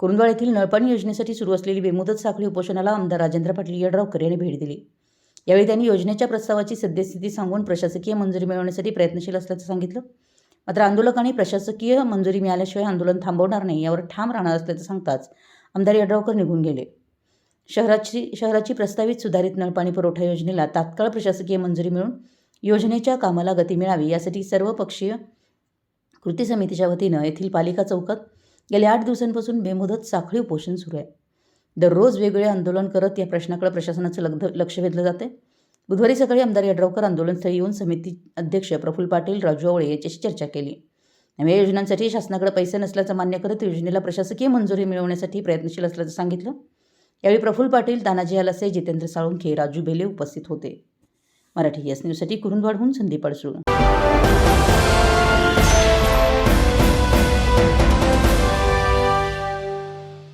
कुरुंदवाड येथील नळपाणी योजनेसाठी सुरू असलेली बेमुदत साखळी उपोषणाला आमदार राजेंद्र पाटील यड्रावकर यांनी भेट दिली. यावेळी त्यांनी योजनेच्या प्रस्तावाची सद्यस्थिती सांगून प्रशासकीय मंजुरी मिळवण्यासाठी प्रयत्नशील असल्याचं सांगितलं. मात्र आंदोलकांनी प्रशासकीय मंजुरी मिळाल्याशिवाय आंदोलन थांबवणार नाही यावर ठाम राहणार असल्याचं सांगताच आमदार यड्रावकर निघून गेले. शहराची शहराची प्रस्तावित सुधारित नळपाणी पुरवठा योजनेला तात्काळ प्रशासकीय मंजुरी मिळून योजनेच्या कामाला गती मिळावी यासाठी सर्वपक्षीय कृती समितीच्या वतीनं येथील पालिका चौकात गेल्या आठ दिवसांपासून बेमुदत साखळी उपोषण सुरू आहे. दररोज वेगवेगळे आंदोलन करत या प्रश्नाकडे प्रशासनाचं लग्ध लक्ष वेधलं जाते बुधवारी सकाळी आमदार यड्रावकर आंदोलनस्थळी येऊन समिती अध्यक्ष प्रफुल्ल पाटील राजू आवळे याच्याशी चर्चा केली. नव्या योजनांसाठी शासनाकडे पैसे नसल्याचं मान्य करत योजनेला प्रशासकीय मंजुरी मिळवण्यासाठी प्रयत्नशील असल्याचं सांगितलं. यावेळी प्रफुल्ल पाटील तानाजी हलसे जितेंद्र साळुंखे राजू बेले उपस्थित होते. मराठी एस न्यूजसाठी कुरुंदवाडहून संदीप अडसूळ.